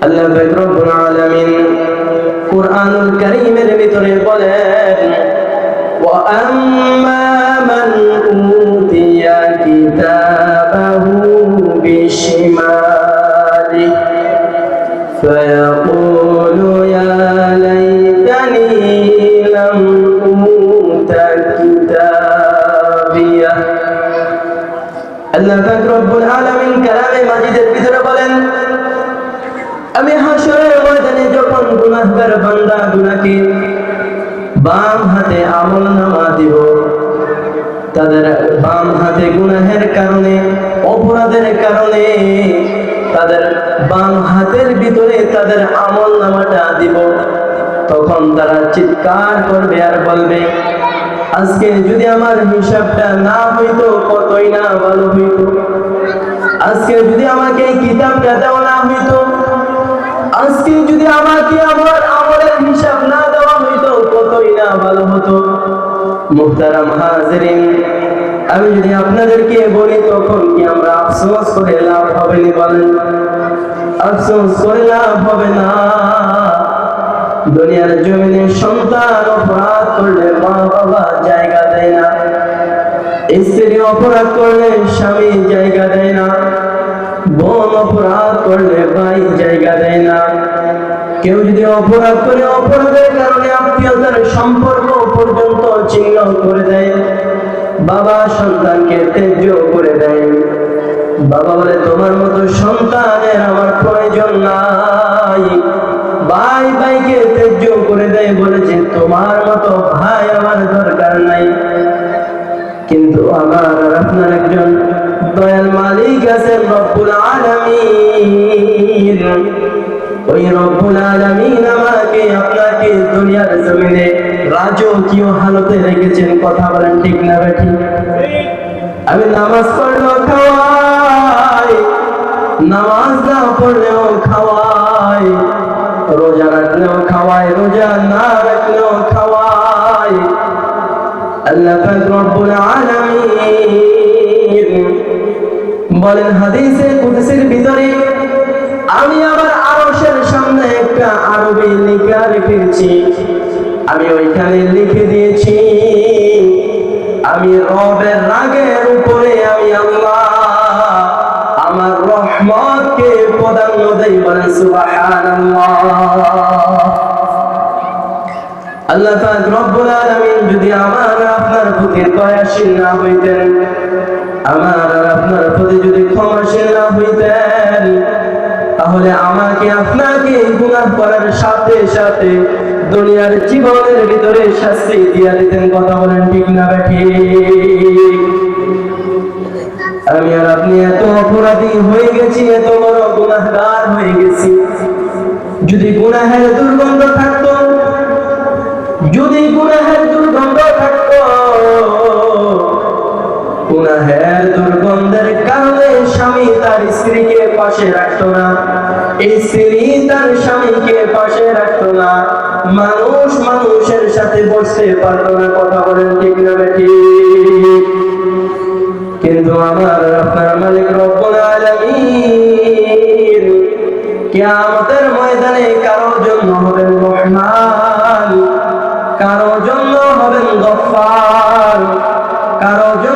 আল্লাহ রব্বুল আলামিন কুরআনুল কারীমের ভিতরে বলেন ওয়া আম্মা মান গুনাহগার বান্দা গুনাহকে বাম হাতে আমল নামা দিব। তাদের বাম হাতে গুনাহের কারণে, অপরাধের কারণে তাদের বাম হাতের ভিতরে তাদের আমল নামাটা দিব। তখন তারা চিৎকার করবে আর বলবে, আজকে যদি আমার হিসাবটা না হইতো, কতই না ভালো হইতো? আজকে যদি আমাকে এই কিতাবটা দেওয়া না হইতো আজকে যদি আমাকে আমার আমলের হিসাব না দেওয়া হইতো, কতই না ভালো হতো। মুহতারাম হাজিরিন, আমি যদি আপনাদেরকে বলি, তখন কি আমরা আফসোস করে লাভ হবে না বলেন? আফসোস করে লাভ হবে না। দুনিয়ার জমিনে সন্তান অপরাধ করলে মা বাবা জায়গা দেয় না। স্ত্রী অপরাধ করলে স্বামী জায়গা দেয় না। বোন অপরাধ করলে ভাই জায়গা দেয় না। কেউ যদি অপরাধ করে, অপরাধের কারণে আত্মীয়তার সম্পর্ক পর্যন্ত ছিন্ন করে দেয়। বাবা সন্তানকে ত্যায্য করে দেয়। বাবা বলে, তোমার মতো সন্তানের আমার প্রয়োজন নাই। ভাই ভাইকে ত্যায্য করে দেয় বলেছে তোমার মতো ভাই আমার দরকার নাই। কিন্তু আমার আপনার একজন দয়াল মালিক আছেন রব্বুল আলামিন। ওই রব্বুল আলামিন আমাকে আপনাকে দুনিয়ার জমিনে রাজকীয় হালতে রেখেছেন, কথা বলেন ঠিক না বেঠি আমি নামাজ পড়লেও খাওয়াই, নামাজ না পড়লেও খাওয়াই, রোজা রাখলেও খাওয়াই, রোজা না রাখলেও খাওয়াই। আল্লাহ রব্বুল আলামিন বলেন হাদিসে কুদসির ভিতরে আমি আবার আরশের সামনে একটা আরবি লেখা রেখেছি। আমি ওইখানে লিখে দিয়েছি, আমি রবের রাগের উপরে আমি আল্লাহ আমার রহমতকে প্রাধান্য দেই। বলেন, সুবহানাল্লাহ। আল্লাহ রব্বুল আলামিন যদি আমার আপনার প্রতি দয়াশীল না হইতেন আমার আর আপনার প্রতি যদি ক্ষমাশীল না হইতেন, তাহলে আমাকে আপনাকে গুনাহ করার সাথে সাথে দুনিয়ার জীবনের ভিতরে শাস্তি দিয়া দিতেন। কথা বলেন ঠিক না ঠিক আমি আর আপনি এত অপরাধী হয়ে গেছি, এত বড় গুনাহগার হয়ে গেছি। যদি গুনাহের দুর্গন্ধ থাকতো, যদি গুনাহের গুনাহের দুর্গন্ধের কারণে স্বামী তার স্ত্রীকে পাশে রাখতো না। স্ত্রী তার স্বামীকে পাশে রাখতো না। মানুষ মানুষের সাথে বসতে পারতো না, কথা বলেন ঠিক না কিন্তু আমার আপনার মালিক রব্বুল আলামিন কিয়ামতের ময়দানে কারোর জন্য হবেন রহমান, কারোর জন্য হবেন গফফার, কারোর জন্য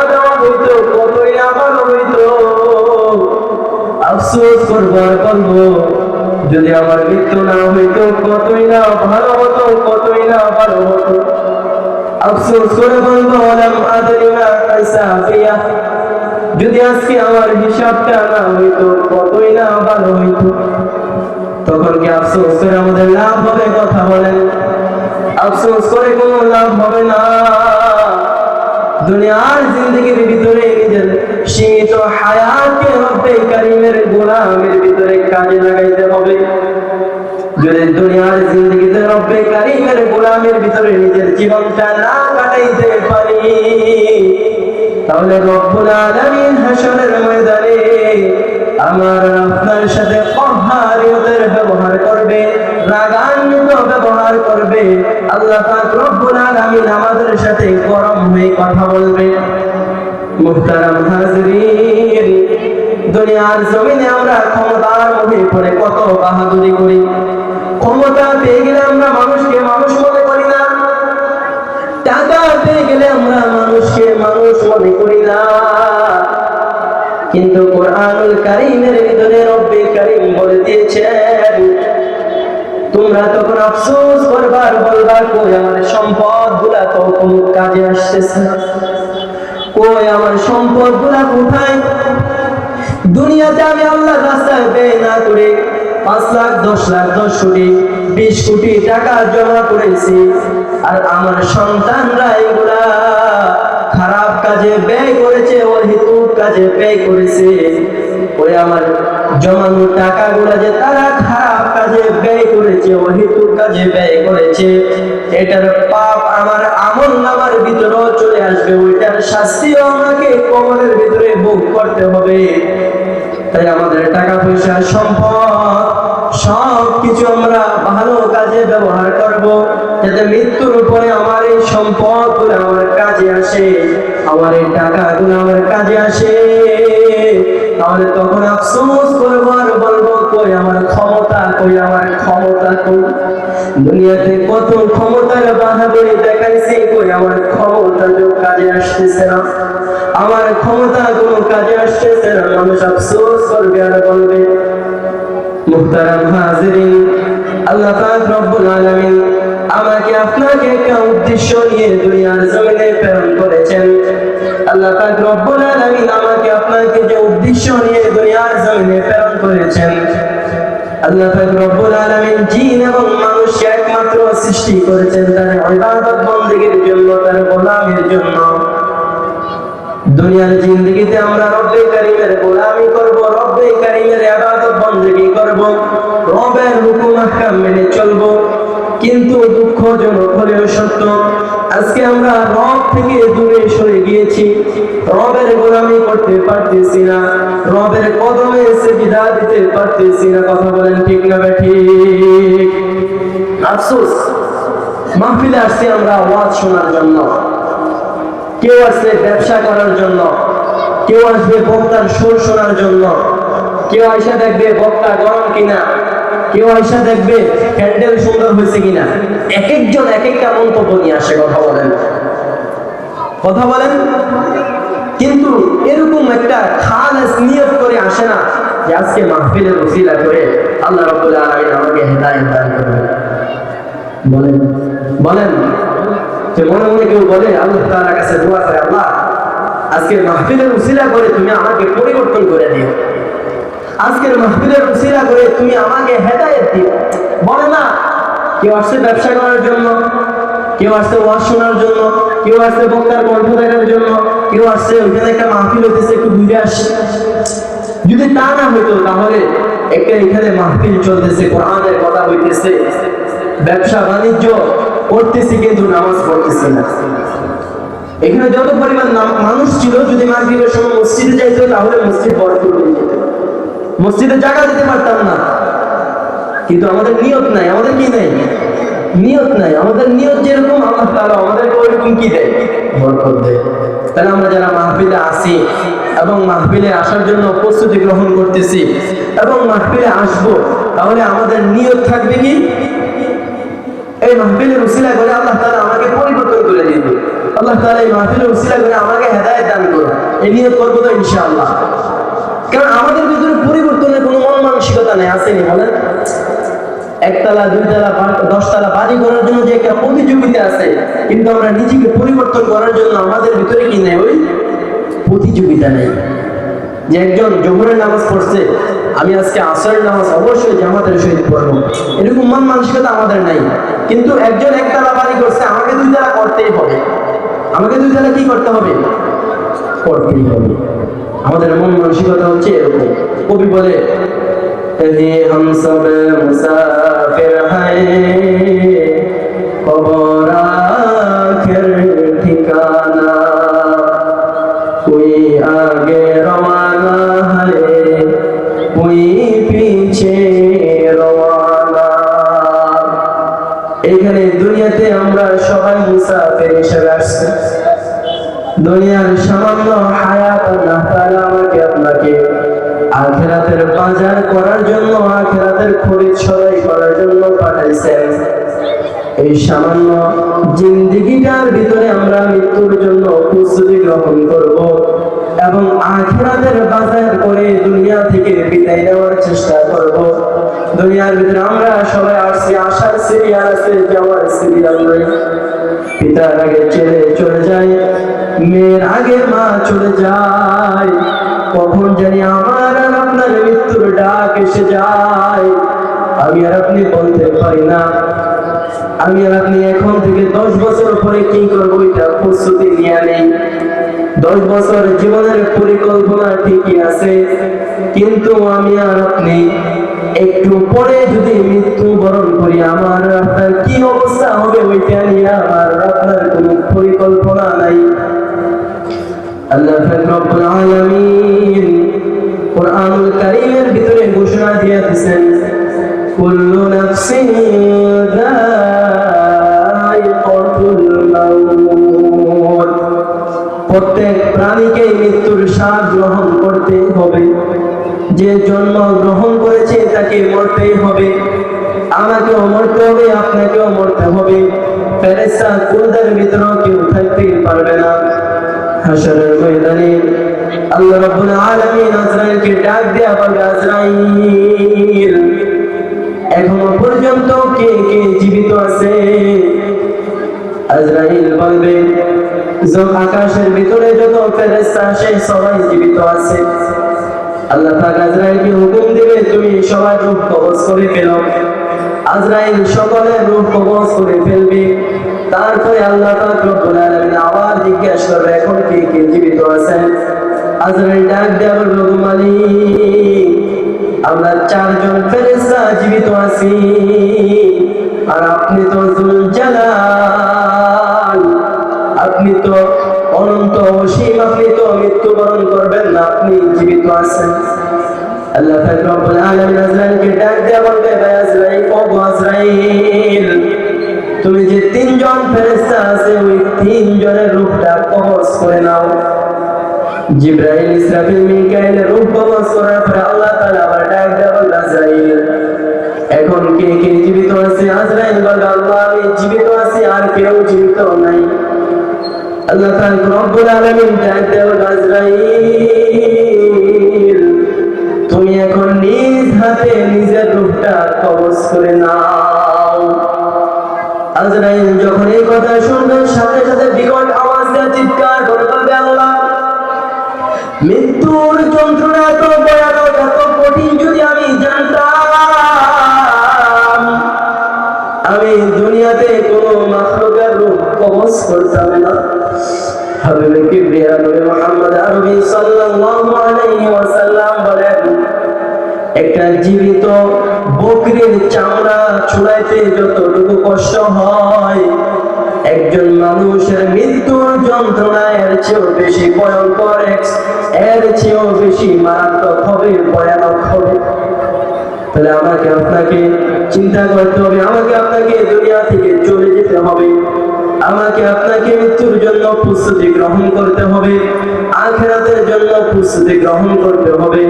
আফসোস করব আর যদি আমার মৃত্যু না হইতো, কতই না ভালো হতো, কতই না ভালো হতো। আফসোস করে বলব, আলাম আদরি মা হিসাবিয়া যদি আজকে আমার হিসাবটা না হইতো, কতই না ভালো হইতো। তখন কি আফসোস করে আমাদের লাভ হবে, কথা বলেন। আফসোস করে কোনো লাভ হবে না। দুনিয়ার জিন্দগির ভিতরে নিজের সীমিত হায়াতকে রব্বে কারিমের গোলামের ভিতরে কাজে লাগাইতে হবে। যদি দুনিয়ার জিন্দগিতে রব্বে কারিমের গোলামের ভিতরে নিজের জীবনটা না কাটাইতে পারি, তাহলে রব্বুল আলামিন হাসরের ময়দানে আমার আপনার সাথে কহারিয়তের ব্যবহার করবে, রাগান্বিত ব্যবহার করবে। আল্লাহ পাক রব্বুল আলামিন আমাদের সাথে গরম হয়ে কথা বলবে। মুহতারাম হাজরিন দুনিয়ার জমিনে আমরা ক্ষমতার মুখে পড়ে কত বাহাদুরি করি। ক্ষমতা পেয়ে গেলে আমরা মানুষকে মানুষ মনে করি না। টাকা পেয়ে গেলে আমরা মানুষকে মানুষ মনে করি না। কিন্তু কোরআনুল কারীমের ভিতরে রব্বে কারীম বলে দিয়েছেন, তোমরা তখন আফসোস করবার, বলবার কই আমার সম্পদগুলা তো কোনো কাজে আসতেছে না। কই আমার সম্পদগুলা কোথায়? দুনিয়াতে আমি আল্লাহ রাস্তায় ব্যয় না করে পাঁচ লাখ, দশ লাখ, দশ কোটি, বিশ কোটি টাকা জমা করেছি। আর আমার সন্তানরা এগুলা খারাপ কাজে ব্যয় করেছে, অহেতুক কাজে ব্যয় করেছে। ওই আমার জমানো টাকাগুলা যে তারা খারাপ কাজে ব্যয় করেছে, অহেতুক কাজে ব্যয় করেছে, এটার পাপ আমার আমল নামার ভিতরেও চলে আসবে। ওইটার শাস্তিও আমাকে কবরের ভিতরে ভোগ করতে হবে। তাই আমাদের টাকা পয়সা সম্পদ সব কিছু আমরা ভালো কাজে ব্যবহার করব। যাতে মৃত্যুর উপরে আমার এই সম্পদগুলো আমার কাজে আসে, আমার এই টাকা গুলো আমার কাজে আসে। তাহলে তখন আফসোস করব আর বলব কই আমার ক্ষমতা, কই আমার ক্ষমতা কই? দুনিয়াতে কত ক্ষমতার বাহাদুরি দেখাইছি, কই আমার ক্ষমতা তো কাজে আসতেছে না। আমার ক্ষমতা কোনো কাজে আসতেছে না, মানুষ আফসোস করবে আর বলবে, মুহতারাম হাজিরিন, আল্লাহ পাক রব্বুল আলামিন আমাকে আপনাকে একটা উদ্দেশ্য নিয়ে দুনিয়ার জমিনে প্রেরণ আল্লাহ রব্বুল আলামিন আমাকে আপনাকে যে উদ্দেশ্য নিয়ে দুনিয়ার জমিনে প্রেরণ করেছেন, আল্লাহ পাক রব্বুল আলামিন জিন এবং একমাত্র সৃষ্টি করেছেন তার ইবাদত বন্দেগীর জন্য, তার গোলামের জন্য। দুনিয়ার জিন্দগিতে আমরা রব্বে কারিমের গোলামি করব, রব্বে কারিমের ইবাদত বন্দেগী করব, রবের হুকুম আহকাম মেনে চলব। কিন্তু দুঃখজনক হলেও সত্য আজকে আমরা রব থেকে দূরে সরে গিয়েছি। রবের গোলামি করতে পারতেছি না। রবের কদমে সেজদা দিতে পারতেছি না। কথা বলেন ঠিক না ঠিক আফসোস, মাহফিলে আসছি আমরা ওয়াজ শোনার জন্য। কেউ আসছে ব্যবসা করার জন্য। কেউ আসবে বক্তার সুর শোনার জন্য। কেউ আইসা দেখবে বক্তা গরম কিনা। কেউ আইসা দেখবে প্যান্ডেল সুন্দর হয়েছে কিনা। এক একজন এক একটা মন্তব্য নিয়ে আসে, কথা বলেন। কথা বলেন। কিন্তু এরকম একটা খালাস নিয়ত করে আসে না যে আজকে মাহফিলের উসিলা করে আল্লাহ রাব্বুল আলামিন আমাকে হেদায়েত দান করবে বলেন বলেন। যে মনে মনে কেউ বলে, আল্লাহ তাআলার কাছে দোয়া করে, আল্লাহ, আজকে মাহফিলের উসিলা করে তুমি আমাকে পরিবর্তন করে দিও। আজকের মাহফিলের উসিলা করে তুমি আমাকে হেদায়েত দিও। বলে না, কেউ আসছে ব্যবসা করার জন্য, কেউ আসছে ওয়াজ শোনার জন্য, কেউ আসছে বক্তার কণ্ঠ দেখার জন্য, কেউ আসছে ওইখানে একটা মাহফিল হইতেছে, একটু ঘুরে আসে। যদি তা না হইতো, তাহলে একটা এখানে মাহফিল চলতেছে, কোরআনের কথা হইতেছে। ব্যবসা বাণিজ্য করতেছি কিন্তু নামাজ পড়তেছি না। এখানে যত পরিমাণ মানুষ ছিল, যদি মাগরিবের সময় মসজিদে যাইতো, তাহলে মসজিদ ভরপুর হয়ে যেত মসজিদে জায়গা দিতে পারতাম না। কিন্তু আমাদের নিয়ত নাই, আমাদের কি নাই? নিয়ত নাই, আমাদের নিয়ত যেরকম আল্লাহ তাআলা আমাদেরকে ওইরকম কি দেয়? বরকত দেয়। তাহলে আমরা যারা মাহফিলে আসি এবং মাহফিলে আসার জন্য প্রস্তুতি গ্রহণ করতেছি এবং মাহফিলে আসব, তাহলে আমাদের নিয়ত থাকবে কি? এই মাহফিলের উসিলা করে আল্লাহ তাআলা আমাকে পরিবর্তন করে দিবে। আল্লাহ তাআলা এই মাহফিলের উসিলা করে আমাকে হেদায়েত দান করবে এই নিয়ত করব তো ইনশাআল্লাহ। কারণ আমাদের নেই আসেনি বলেন? একতলা, দুইতলা দশতলা বাড়ি করার জন্য যে একটা প্রতিযোগিতা আছে, কিন্তু আমরা নিজেকে পরিবর্তন করার জন্য আমাদের ভিতরে কি নেই? ওই প্রতিযোগিতা নেই। যে একজন জোহরের নামাজ পড়ছে, আমি আজকে আসরের নামাজ অবশ্যই জামাতের সহিত পড়ব। এরকম মন মানসিকতা আমাদের নাই। কিন্তু একজন একতলা বাড়ি করছে, আমাকে দুইতলা করতেই হবে। আমাকে দুইতলা কি করতে হবে? করতেই হবে। আমাদের মন মানসিকতা হচ্ছে এরকম। কবি বলে यही हम सब मुसाफिर हैं कबर आखिर ठिकाना कोई आगे रवाना है कोई पीछे রওয়ানা এখানে দুনিয়াতে আমরা সবাই মুসাফির হিসেবে আসছি দুনিয়ার সামান্য হায়াত আল্লাহ তাআলা আমাকে আপনাকে আখেরাতের বাজার করার জন্য আখেরাতের খরিদ সরাই করার জন্য পাঠাইছেন এই সামান্য জিন্দিগিটার ভিতরে আমরা মৃত্যুর জন্য প্রস্তুতি গ্রহণ করব এবং আখেরাতের বাজার করে দুনিয়া থেকে বিদায় নেওয়ার চেষ্টা করব। দুনিয়ার ভিতরে আমরা সবাই আসছি আসার সিরিয়াল আছে, যাওয়ার সিরিয়াল নেই পিতার আগে ছেলে চলে যায়, মেয়ের আগে মা চলে যায়। কখন জানি আমার আপনার মৃত্যুর ডাক এসে যায়। আমি আর আপনি বলতে পারি না। আমি আর আপনি এখন থেকে দশ বছর পরে কি করব এটা প্রস্তুতি নিয়ে নেই। দশ বছর জীবনের পরিকল্পনা ঠিকই আছে, কিন্তু আমি আর আপনি একটু পরে যদি মৃত্যু বরণ করি, আমার আপনার কি অবস্থা হবে ওইটা নিয়ে আমার আপনার কোনো পরিকল্পনা নাই। আল্লাহ রব্বুল আলামিন প্রত্যেক প্রাণীকে মৃত্যুর স্বাদ গ্রহণ করতে হবে। যে জন্ম গ্রহণ করেছে তাকে মরতেই হবে। আমাকেও মরতে হবে, আপনাকেও মরতে হবে। ফেরেশতা কুলদের ভিতরেও কেউ থাকতে পারবে না। আল্লাহ রাব্বুল আলামিন আজরাইলকে ডাক দেয়া বলবে, আজরাইল এখনও পর্যন্ত কে কে জীবিত আছে? আজরাইল বলবে আকাশের ভিতরে যত সবাই জীবিত আছে। আল্লাহ পাক আজরাইলকে হুকুম দিবে, তুমি সবাই রূপ কবজ করে ফেলো। আজরাইল সকলের কবজ করে ফেলবে। তারপরে আল্লাহ পাক রব্বুল আলামিন আবার জিজ্ঞাসা করবে, এখন কে কে জীবিত আছেন আজরাইল ডাক বলবে "গো মালিক আমরা চারজন ফেরেশতা জীবিত আছি। আর আপনি তো জুল জালাল আপনি তো অনন্ত অসীম আপনি তো মৃত্যুবরণ করবেন না, আপনি জীবিত আছেন। আল্লাহ রব্বুল আলামিন আজরাইলকে ডাক দেয়া বলবে ভাই আজরাইল, ও আজরাইল, তুমি যে তিনজন ফেরেশতা আছে, ওই তিনজনের রূপটা কবজ করে নাও। জিব্রাইল ইসরাফিল মিকাইলের রূপ কবজ করার আল্লাহ তাআলা আবার ডাক বলবে আজরাইল, এখন কে কে জীবিত আছে? আজরাইল বলবে আল্লাহ, আমি জীবিত আছি, আর কেউ জীবিত নাই। আল্লাহ পাক রব্বুল আলামিন ডাক বলবে আজরাইল, তুমি এখন নিজ হাতে নিজের রূপটা কবজ করে নাও। আজরাইল যখন এই কথা শুনবে, সাথে সাথে বিকট আওয়াজ দিয়ে চিৎকার করে বলবে, আল্লাহ মৃত্যুর যন্ত্রণা এত ভয়ানক, এত কঠিন যদি আমি জানতাম, আমি দুনিয়াতে কোনো মাখলুকের রূপ কবজ করতাম না। একটা জীবিত বকরির চামড়া ছুড়াইতে যতটুকু কষ্ট হয়, একজন মানুষের মৃত্যুর যন্ত্রণা এর চেয়েও বেশি ভয়ঙ্কর এর চেয়েও বেশি মারাত্মক হবে, ভয়ানক হবে। তাহলে আমাকে আপনাকে চিন্তা করতে হবে, আমাকে আপনাকে দুনিয়া থেকে চলে যেতে হবে। আমাকে আপনাকে মৃত্যুর জন্য প্রস্তুতি গ্রহণ করতে হবে, আখেরাতের জন্য প্রস্তুতি গ্রহণ করতে হবে।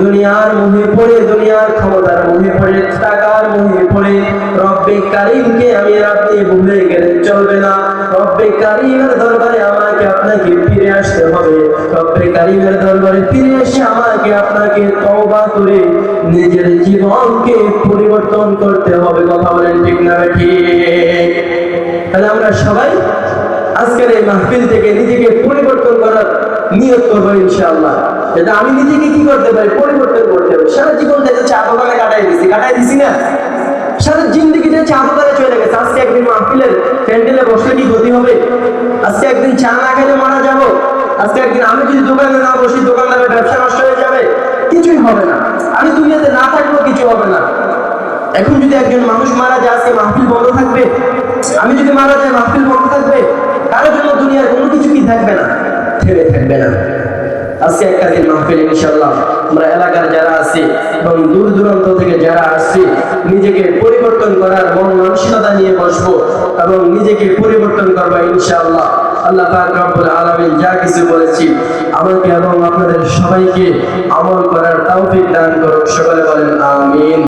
দুনিয়ার মুহে পড়ে, দুনিয়ার ক্ষমতার মুহে পড়ে, টাকার মুহে পড়ে, রব্বে কারিমকে আমি আপনি ভুলে গেলে চলবে না। রব্বে কারিমের দরবারে আমাকে আপনাকে ফিরে আসতে হবে। রব্বে কারিমের দরবারে ফিরে এসে আমাকে আপনাকে তওবা করে নিজের জীবনকে পরিবর্তন করতে হবে। কথা বলেন ঠিক না ঠিক? তাহলে আমরা সবাই আজকের এই মাহফিল থেকে নিজেকে পরিবর্তন করার নিয়ত করব ইনশাআল্লাহ। যাতে আমি নিজেকে কি করতে পারি? পরিবর্তন করতে পারি। সারা জীবন যাতে চা দোকানে কাটাই দিছি কাটাই দিছি না? সারা জিন্দগিতে চা দোকানে চলে গেছে। আজকে একদিন মাহফিলের প্যান্ডেলে বসলে কি ক্ষতি হবে? আজকে একদিন চা না খেলে মারা যাব? আজকে একদিন আমি যদি দোকানে না বসি, দোকানদারের ব্যবসা নষ্ট হয়ে যাবে? কিছুই হবে না। আমি দুনিয়াতে না থাকলেও কিছু হবে না। এখন যদি একজন মানুষ মারা যায়, আজকে মাহফিল বন্ধ থাকবে? আমি যদি মারা যাই মাহফিল বন্ধ থাকবে? কারোর জন্য দুনিয়ার কোনো কিছু কি থাকবে না? থেমে থাকবে না। আজকে একটা দিন মাহফিল ইনশাল্লাহ আমরা এলাকার যারা আছি এবং দূর দূরান্ত থেকে যারা আসছি, নিজেকে পরিবর্তন করার মন মানসিকতা নিয়ে বসবো এবং নিজেকে পরিবর্তন করব, ইনশাআল্লাহ। আল্লাহ পাক রব্বুল আলামিন যা কিছু বলেছি আমাকে এবং আপনাদের সবাইকে আমল করার তৌফিক দান করুন সকলে বলেন, আমিন।